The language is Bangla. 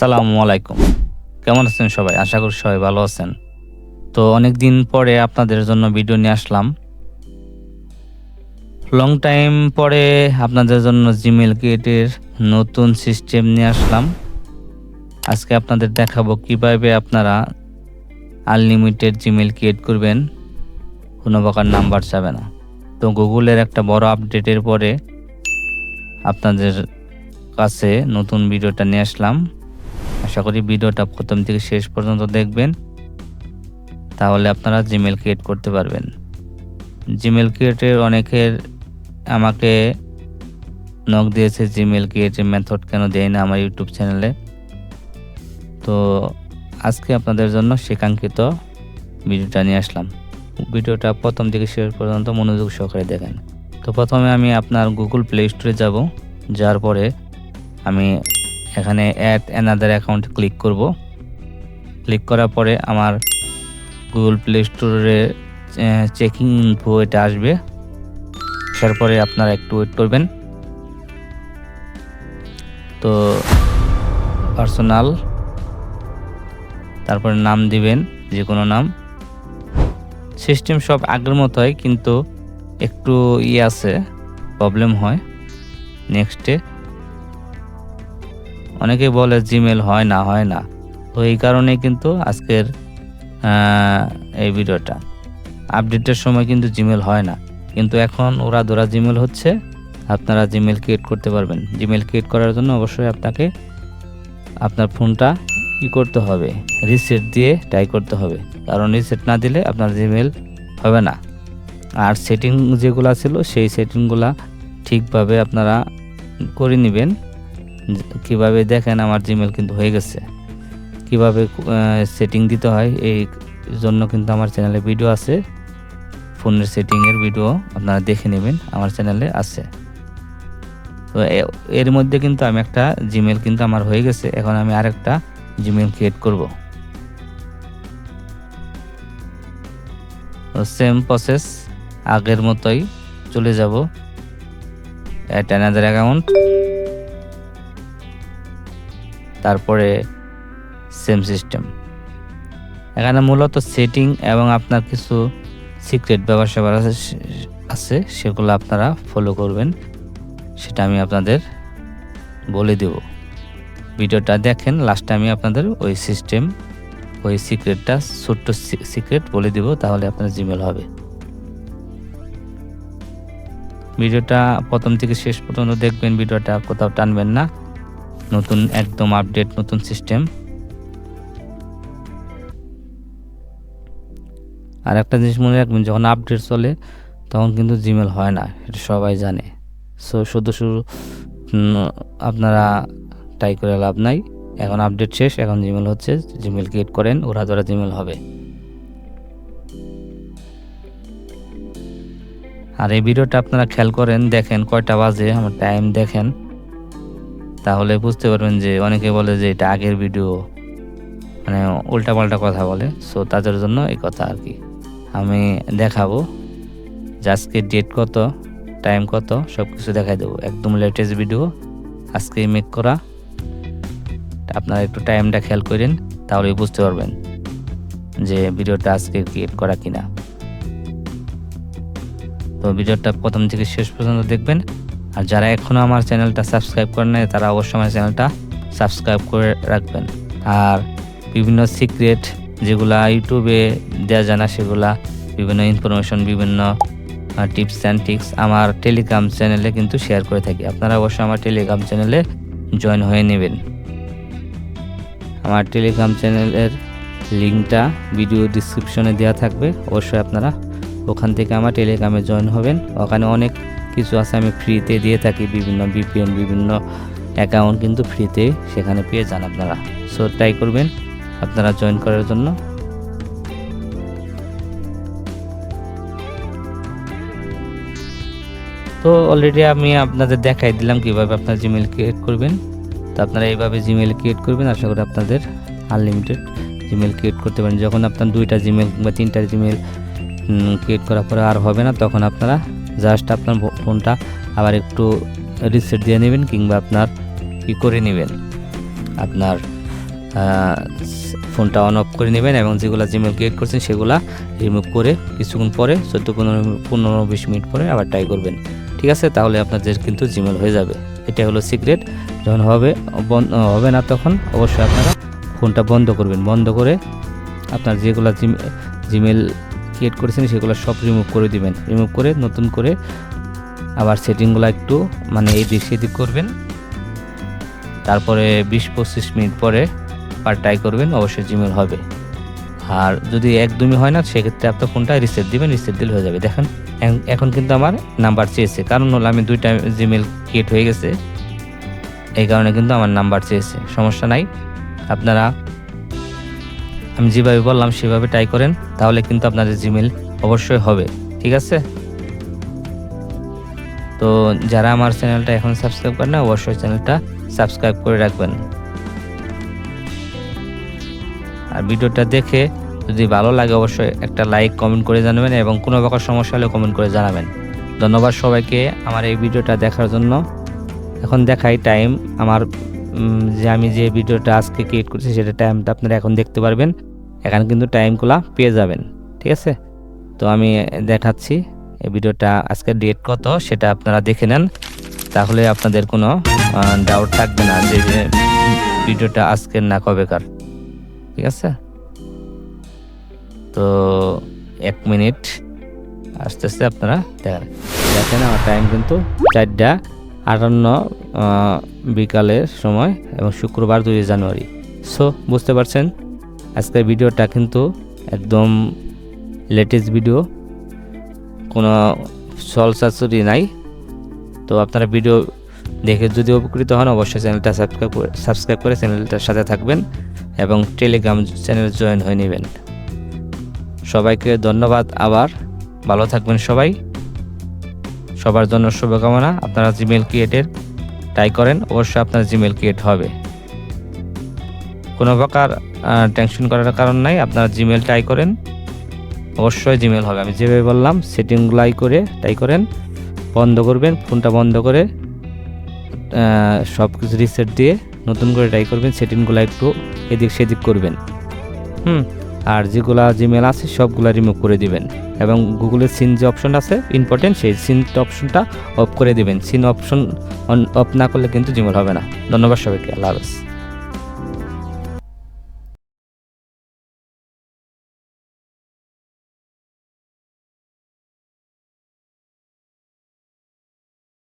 আসসালামু আলাইকুম। কেমন আছেন সবাই? আশা করি সবাই ভালো আছেন। তো অনেক দিন পরে আপনাদের জন্য ভিডিও নিয়ে আসলাম। লং টাইম পরে আপনাদের জন্য জিমেল ক্রিয়েটের নতুন সিস্টেম নিয়ে আসলাম। আজকে আপনাদের দেখাবো কীভাবে আপনারা আনলিমিটেড জিমেল ক্রিয়েট করবেন। কোনো প্রকার নাম্বার যাবে না। তো গুগলের একটা বড় আপডেটের পরে আপনাদের কাছে নতুন ভিডিওটা নিয়ে আসলাম। আশা করি ভিডিওটা প্রথম থেকে শেষ পর্যন্ত দেখবেন। তাহলে আপনারা জিমেল ক্রিয়েট করতে পারবেন। জিমেল ক্রিয়েটের অনেকের আমাকে নক দিয়েছে জিমেল ক্রিয়েটের মেথড কেন দেয় না আমার ইউটিউব চ্যানেলে তো আজকে আপনাদের জন্য সেকাঙ্ক্ষিত ভিডিওটা নিয়ে আসলাম। ভিডিওটা প্রথম থেকে শেষ পর্যন্ত মনোযোগ সহকারে দেখেন। তো প্রথমে আমি আপনার গুগল প্লে স্টোরে যাব। যার পরে আমি এখানে অ্যাড অ্যানাদার অ্যাকাউন্ট ক্লিক করব। ক্লিক করার পরে আমার গুগল প্লে স্টোরে চেকিং ইনফো এটা আসবে। আসার পরে আপনারা একটু ওয়েট করবেন। তো পার্সোনাল তারপরে নাম দিবেন যে কোনো নাম। সিস্টেম সব আগের মতোই কিন্তু একটু ই আছে প্রবলেম হয়। নেক্সটে অনেকে বলে জিমেল হয় না হয় না। তো এই কারণে কিন্তু আজকের এই ভিডিওটা। আপডেটের সময় কিন্তু জিমেল হয় না। কিন্তু এখন ওরা ধরা জিমেল হচ্ছে, আপনারা জিমেল ক্রিয়েট করতে পারবেন। জিমেল ক্রিয়েট করার জন্য অবশ্যই আপনাকে আপনার ফোনটা কি করতে হবে রিসেট দিয়ে ট্রাই করতে হবে। কারণ রিসেট না দিলে আপনার জিমেল হবে না। আর সেটিং যেগুলো ছিল, সেই সেটিংগুলা ঠিকভাবে আপনারা করে নেবেন। কীভাবে দেখেন আমার জিমেল কিন্তু হয়ে গেছে। কীভাবে সেটিং দিতে হয়, এই জন্য কিন্তু আমার চ্যানেলে ভিডিও আছে। ফোনের সেটিংয়ের ভিডিও আপনারা দেখে নেবেন, আমার চ্যানেলে আছে। তো এর মধ্যে কিন্তু আমি একটা জিমেল কিন্তু আমার হয়ে গেছে। এখন আমি আরেকটা জিমেল ক্রিয়েট করব। সেম প্রসেস আগের মতোই চলে যাব। অ্যাট অ্যানাদার অ্যাকাউন্ট তারপরে সেম সিস্টেম এখানে মূলত সেটিং এবং আপনার কিছু সিক্রেট স্যাপার আছে আছে, সেগুলো আপনারা ফলো করবেন। সেটা আমি আপনাদের বলে দেব। ভিডিওটা দেখেন লাস্টে আমি আপনাদের ওই সিস্টেম ওই সিক্রেটটা ছোট্ট সিক্রেট বলে দিব, তাহলে আপনার জিমেল হবে। ভিডিওটা প্রথম থেকে শেষ পর্যন্ত দেখবেন, ভিডিওটা কোথাও টানবেন না। নতুন, একদম আপডেট নতুন সিস্টেম আর একটা জিনিস মনে রাখবেন, যখন আপডেট চলে, তখন কিন্তু জিমেল হয় না, এটা সবাই জানে। সো শুধু শুধু আপনারা ট্রাই করে লাভ নাই। এখন আপডেট শেষ, এখন জিমেল হচ্ছে জিমেল ক্রিয়েট করেন, ওরা ধরা জিমেল হবে। আর এই ভিডিওটা আপনারা খেয়াল করেন, দেখেন কয়টা বাজে, আমার টাইম দেখেন। তাহলে বুঝতে পারবেন যে অনেকে বলে যে এটা আগের ভিডিও মানে উল্টাপাল্টা কথা বলে। সো তাদের জন্য এই কথা আর কি। আমি দেখাবো যে আজকে ডেট কত টাইম কত সব কিছু দেখাই দেবো। একদম লেটেস্ট ভিডিও আজকে মেক করা। আপনারা একটু টাইমটা খেয়াল করেন, তাহলেই বুঝতে পারবেন যে ভিডিওটা আজকে ক্রিয়েট করা কিনা। তো ভিডিওটা প্রথম থেকে শেষ পর্যন্ত দেখবেন। আর যারা এখনও আমার চ্যানেলটা সাবস্ক্রাইব করেন নাই, তারা অবশ্যই আমার চ্যানেলটা সাবস্ক্রাইব করে রাখবেন। আর বিভিন্ন সিক্রেট যেগুলা ইউটিউবে দেওয়া যায় না, সেগুলা বিভিন্ন ইনফরমেশন বিভিন্ন টিপস অ্যান্ড ট্রিক্স আমার টেলিগ্রাম চ্যানেলে কিন্তু শেয়ার করে থাকি। আপনারা অবশ্যই আমার টেলিগ্রাম চ্যানেলে জয়েন হয়ে নেবেন। আমার টেলিগ্রাম চ্যানেলের লিঙ্কটা ভিডিও ডিসক্রিপশনে দেওয়া থাকবে। অবশ্যই আপনারা ওখান থেকে আমার টেলিগ্রামে জয়েন হবেন। ওখানে অনেক কিছু আছে আমি ফ্রিতে দিয়ে থাকি, বিভিন্ন বিপিএন বিভিন্ন অ্যাকাউন্ট কিন্তু ফ্রিতে সেখানে পেয়ে যান আপনারা। সো ট্রাই করবেন আপনারা জয়েন করার জন্য। তো অলরেডি আমি আপনাদের দেখাই দিলাম কীভাবে আপনার জিমেল ক্রিয়েট করবেন। তো আপনারা এইভাবে জিমেল ক্রিয়েট করবেন, আশা করি আপনাদের আনলিমিটেড জিমেল ক্রিয়েট করতে পারেন। যখন আপনার দুইটা জিমেল কিংবা তিনটা জিমেল ক্রিয়েট করার পরে আর হবে না, তখন আপনারা জাস্ট আপনার ফোনটা আবার একটু রিসেট দিয়ে নেবেন কিংবা আপনার কি করে নেবেন। আপনার ফোনটা অন অফ করে নেবেন এবং যেগুলো জিমেল ক্রিয়েট করছেন সেগুলো রিমুভ করে কিছুক্ষণ পরে চোদ্দ, পনেরো পনেরো, বিশ মিনিট পরে আবার ট্রাই করবেন। ঠিক আছে? তাহলে আপনাদের কিন্তু জিমেল হয়ে যাবে। এটা হলো সিক্রেট যখন হবে হবে না তখন অবশ্যই আপনারা ফোনটা বন্ধ করবেন। বন্ধ করে আপনার যেগুলো জিমেল ক্রিয়েট করেছেন, সেগুলো সব রিমুভ করে দিবেন। রিমুভ করে নতুন করে আবার সেটিংগুলো একটু মানে এই দিক সেদিক করবেন। তারপরে বিশ পঁচিশ মিনিট পরে আর ট্রাই করবেন, অবশ্যই জিমেল হবে। আর যদি একদমই হয় না, সেক্ষেত্রে আপনার ফোনটা রিসেট দিবেন রিসেট দিলে হয়ে যাবে। দেখেন এখন কিন্তু আমার নাম্বার চেয়েছে। কারণ হলো আমি দুইটা জিমেল ক্রিয়েট হয়ে গেছে। এই কারণে কিন্তু আমার নাম্বার চেয়েছে। সমস্যা নাই। আপনারা আমি যেভাবে বললাম, সেভাবে ট্রাই করেন, তাহলে কিন্তু আপনাদের জিমেল অবশ্যই হবে, ঠিক আছে? তো যারা আমার চ্যানেলটা এখন সাবস্ক্রাইব করেন না, অবশ্যই চ্যানেলটা সাবস্ক্রাইব করে রাখবেন। আর ভিডিওটা দেখে যদি ভালো লাগে, অবশ্যই একটা লাইক কমেন্ট করে জানাবেন এবং কোনো প্রকার সমস্যা হলে কমেন্ট করে জানাবেন। ধন্যবাদ সবাইকে আমার এই ভিডিওটা দেখার জন্য। এখন দেখাই টাইম আমার যে আমি যে ভিডিওটা আজকে ক্রিয়েট করছি, সেটা টাইমটা আপনারা এখন দেখতে পারবেন। এখানে কিন্তু টাইমগুলো পেয়ে যাবেন, ঠিক আছে? তো আমি দেখাচ্ছি এই ভিডিওটা আজকের ডেট কত, সেটা আপনারা দেখে নেন। তাহলে আপনাদের কোনো ডাউট থাকবে না যে যে ভিডিওটা আজকের না কবেকার, ঠিক আছে? তো এক মিনিট আস্তে আস্তে আপনারা, দেখেন। দেখেন আমার টাইম কিন্তু চারটা আটান্ন বিকালের সময় এবং শুক্রবার দুই জানুয়ারি। সো বুঝতে পারছেন? আজকের ভিডিওটা কিন্তু একদম লেটেস্ট ভিডিও কোনো সলসাচুরি নাই। তো আপনারা ভিডিও দেখে যদি উপকৃত হন, অবশ্যই চ্যানেলটা সাবস্ক্রাইব করে সাবস্ক্রাইব করে চ্যানেলটার সাথে থাকবেন এবং টেলিগ্রাম চ্যানেল জয়েন হয়ে নেবেন। সবাইকে ধন্যবাদ আবার। ভালো থাকবেন সবাই। সবার জন্য শুভকামনা। আপনারা জিমেল ক্রিয়েটের ট্রাই করেন। অবশ্যই আপনার জিমেল ক্রিয়েট হবে। কোনো প্রকার টেনশন করার কারণ নাই। আপনারা জিমেল ট্রাই করেন। অবশ্যই জিমেল হবে। আমি যেভাবে বললাম সেটিংগুলাই করে ট্রাই করেন। বন্ধ করবেন, ফোনটা বন্ধ করে সব কিছু রিসেট দিয়ে নতুন করে ট্রাই করবেন, সেটিংগুলো একটু এদিক সেদিক করবেন। হুম? আর যেগুলা জিমেল আছে, সবগুলো রিমুভ করে দিবেন। এবং গুগলের সিন যে অপশন আছে ইম্পর্টেন্ট সেই সিন অপশনটা অফ করে দিবেন। সিন অপশন অফ না করলে কিন্তু জিমেল হবে না। ধন্যবাদ সবাইকে। আল্লাহ হাফেজ।